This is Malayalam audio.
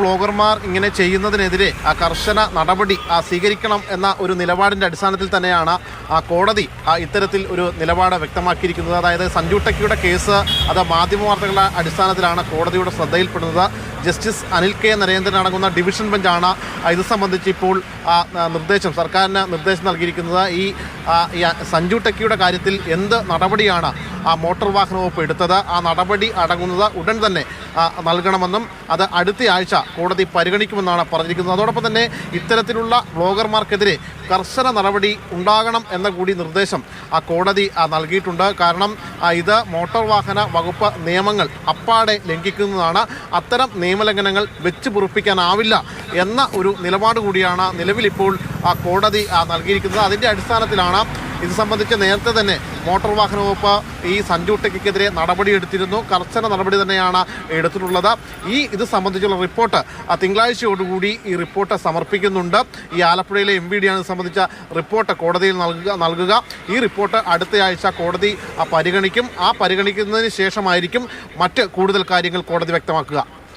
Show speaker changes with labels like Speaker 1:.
Speaker 1: വ്ളോഗർമാർ ഇങ്ങനെ ചെയ്യുന്നതിനെതിരെ ആ കർശന നടപടി ആ സ്വീകരിക്കണം എന്ന ഒരു നിലപാടിന്റെ അടിസ്ഥാനത്തിൽ തന്നെയാണ് ആ കോടതി ആ ഇത്തരത്തിൽ ഒരു നിലപാട് വ്യക്തമാക്കിയിരിക്കുന്നത്. അതായത് സഞ്ജു ടെക്കിയുടെ കേസ് അത് മാധ്യമവാർത്തകളുടെ അടിസ്ഥാനത്തിലാണ് കോടതിയുടെ ശ്രദ്ധയിൽപ്പെടുന്നത്. ജസ്റ്റിസ് അനിൽ കെ നരേന്ദ്രൻ അടങ്ങുന്ന ഡിവിഷൻ ബെഞ്ചാണ് ഇത് സംബന്ധിച്ച് ഇപ്പോൾ നിർദ്ദേശം സർക്കാരിന് നിർദ്ദേശം നൽകിയിരിക്കുന്നത്. ഈ സഞ്ജു ടെക്കിയുടെ കാര്യത്തിൽ എന്ത് നടപടിയാണ് മോട്ടോർ വാഹന വകുപ്പ് എടുത്തത്. ആ നടപടി അടങ്ങുന്നത് ഉടൻ തന്നെ ആ, നൽകണമെന്നും അത് അടുത്ത ആഴ്ച കോടതി പരിഗണിക്കുമെന്നാണ് പറഞ്ഞിരിക്കുന്നത്. അതോടൊപ്പം തന്നെ ഇത്തരത്തിലുള്ള ബ്ലോഗർമാർക്കെതിരെ കർശന നടപടി ഉണ്ടാകണം എന്ന കൂടി നിർദ്ദേശം ആ കോടതി ആ, നൽകിയിട്ടുണ്ട്. കാരണം ആ, ഇത് മോട്ടോർ വാഹന വകുപ്പ് നിയമങ്ങൾ അപ്പാടെ ലംഘിക്കുന്നതാണ്. അത്തരം നിയമലംഘനങ്ങൾ വെച്ച് പൊറുപ്പിക്കാനാവില്ല എന്ന ഒരു നിലപാട് കൂടിയാണ് നിലവിലിപ്പോൾ ആ കോടതി ആ, നൽകിയിരിക്കുന്നത്. അതിന്റെ അടിസ്ഥാനത്തിലാണ് ഇത് സംബന്ധിച്ച് നേരത്തെ തന്നെ മോട്ടോർ വാഹന വകുപ്പ് ഈ സഞ്ജു നടപടി നടപടിയെടുത്തിരുന്നു കർശന നടപടി തന്നെയാണ് എടുത്തിട്ടുള്ളത്. ഈ ഇത് സംബന്ധിച്ചുള്ള റിപ്പോർട്ട് തിങ്കളാഴ്ചയോടുകൂടി ഈ റിപ്പോർട്ട് സമർപ്പിക്കുന്നുണ്ട്. ഈ ആലപ്പുഴയിലെ എം ഇത് സംബന്ധിച്ച റിപ്പോർട്ട് കോടതിയിൽ നൽകുക നൽകുക. ഈ റിപ്പോർട്ട് അടുത്തയാഴ്ച കോടതി പരിഗണിക്കും. ആ പരിഗണിക്കുന്നതിന് ശേഷമായിരിക്കും മറ്റ് കൂടുതൽ കാര്യങ്ങൾ കോടതി വ്യക്തമാക്കുക.